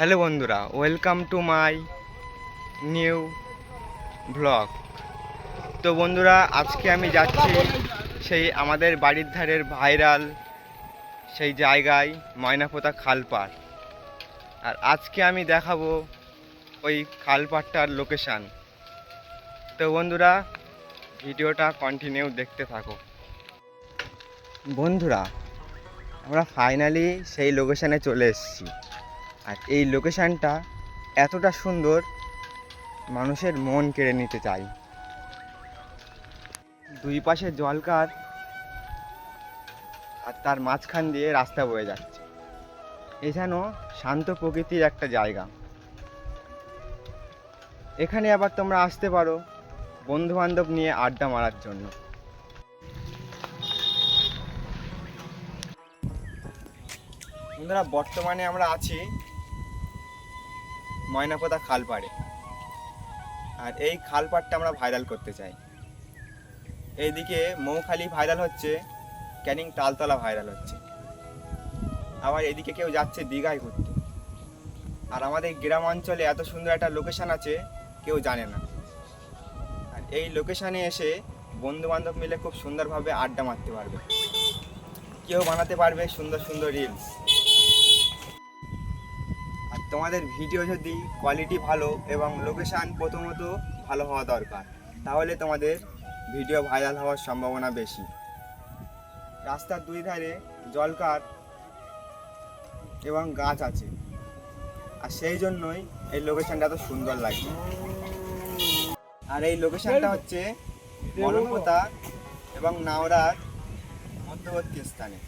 Hello বন্ধুরা, welcome to my new blog. তো বন্ধুরা, আজকে আমি যাচ্ছি সেই আমাদের বাড়ির ধারের ভাইরাল সেই জায়গায়, ময়নাপোতা খালপাড় আর আজকে আমি দেখাবো ওই খালপাড়টার লোকেশান। তো বন্ধুরা, ভিডিওটা কন্টিনিউ দেখতে থাকো। বন্ধুরা, আমরা ফাইনালি সেই লোকেশানে চলে এসেছি। আর এই লোকেশানটা এতটা সুন্দর, মানুষের মন কেড়ে নিতে চাই। দুই পাশে জলকার আর তার মাঝখান দিয়ে রাস্তা বয়ে যাচ্ছে। এ যেন শান্ত প্রকৃতির একটা জায়গা। এখানে আবার তোমরা আসতে পারো বন্ধু বান্ধব নিয়ে আড্ডা মারার জন্য। বন্ধুরা, বর্তমানে আমরা আছি ময়নাপোতা খালপাড়ে। আর এই খাল পাড়টা আমরা ভাইরাল করতে চাই। এইদিকে মৌখালি ভাইরাল হচ্ছে, ক্যানিং তালতলা ভাইরাল হচ্ছে। আবার এদিকে কেউ যাচ্ছে দীঘায় ঘুরতে। আর আমাদের গ্রাম অঞ্চলে এত সুন্দর একটা লোকেশান আছে, কেউ জানে না। আর এই লোকেশানে এসে বন্ধু বান্ধব মিলে খুব সুন্দরভাবে আড্ডা মারতে পারবে। কেউ বানাতে পারবে সুন্দর সুন্দর রিলস তোমাদের ভিডিও যদি কোয়ালিটি ভালো এবং লোকেশান প্রথমত ভালো হওয়া দরকার, তাহলে তোমাদের ভিডিও ভাইরাল হওয়ার সম্ভাবনা বেশি। রাস্তার দুই ধারে জলকার এবং গাছ আছে। আর সেই জন্যই এই লোকেশানটা এত সুন্দর লাগছে। আর এই লোকেশানটা হচ্ছে মনপোতা এবং নাওড়ার মধ্যবর্তী স্থানে।